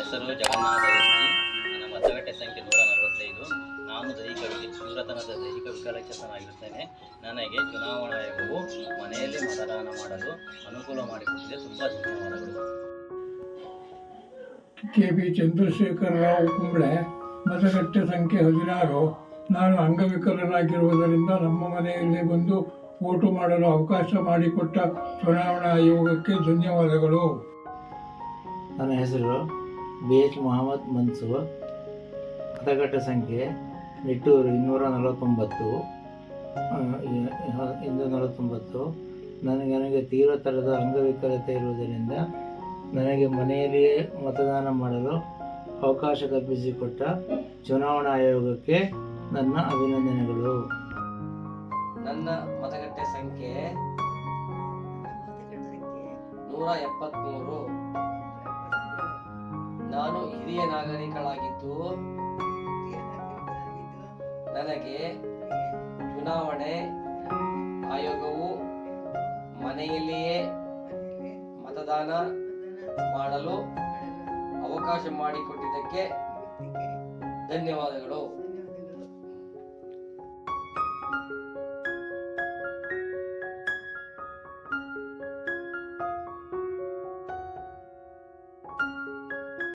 ಹೆಸರು ಜಗನ್ನಾಥ ರೆಡ್ಡಿ ನನ್ನ ಮತಗಟ್ಟೆ ಸಂಖ್ಯೆ ನೂರ ನಲವತ್ತೈದು. ನಾನು ದೈಹಿಕ ತೀವ್ರತನದ ದೈಹಿಕ ವಿಕಲಚೇತನಾಗಿರುತ್ತೇನೆ. ನನಗೆ ಚುನಾವಣಾ ಆಯೋಗವು ಮನೆಯಲ್ಲಿ ಮತದಾನ ಮಾಡಲು ಅನುಕೂಲ ಮಾಡಿಕೊಟ್ಟಿದೆ. ತುಂಬ ಧನ್ಯವಾದಗಳು. ಕೆ ಬಿ ಚಂದ್ರಶೇಖರ ರಾವ್ ಕುಂಬಳೆ ಮತಗಟ್ಟೆ ಸಂಖ್ಯೆ ಹದಿನಾರು. ನಾನು ಅಂಗವಿಕಲನಾಗಿರುವುದರಿಂದ ನಮ್ಮ ಮನೆಯಲ್ಲಿ ಬಂದು ಓಟು ಮಾಡಲು ಅವಕಾಶ ಮಾಡಿಕೊಟ್ಟ ಚುನಾವಣಾ ಆಯೋಗಕ್ಕೆ ಧನ್ಯವಾದಗಳು. ನನ್ನ ಹೆಸರು ಬಿ ಎಚ್ ಮೊಹಮ್ಮದ್ ಮನ್ಸೂರ್ ಮತಗಟ್ಟೆ ಸಂಖ್ಯೆ ನಿಟ್ಟೂರು ಇನ್ನೂರ ನಲವತ್ತೊಂಬತ್ತು ಇನ್ನೂರ ನಲವತ್ತೊಂಬತ್ತು. ನನಗೆ ನನಗೆ ತೀವ್ರ ಥರದ ಅಂಗವಿಕಲತೆ ಇರುವುದರಿಂದ ನನಗೆ ಮನೆಯಲ್ಲಿಯೇ ಮತದಾನ ಮಾಡಲು ಅವಕಾಶ ಕಲ್ಪಿಸಿಕೊಟ್ಟ ಚುನಾವಣಾ ಆಯೋಗಕ್ಕೆ ನನ್ನ ಅಭಿನಂದನೆಗಳು. ನನ್ನ ಮತಗಟ್ಟೆ ಸಂಖ್ಯೆ ನೂರ ಎಪ್ಪತ್ಮೂರು. ನಾನು ಹಿರಿಯ ನಾಗರಿಕಳಾಗಿದ್ದು ನನಗೆ ಚುನಾವಣೆ ಆಯೋಗವು ಮನೆಯಲ್ಲಿಯೇ ಮತದಾನ ಮಾಡಲು ಅವಕಾಶ ಮಾಡಿಕೊಟ್ಟಿದ್ದಕ್ಕೆ ಧನ್ಯವಾದಗಳು.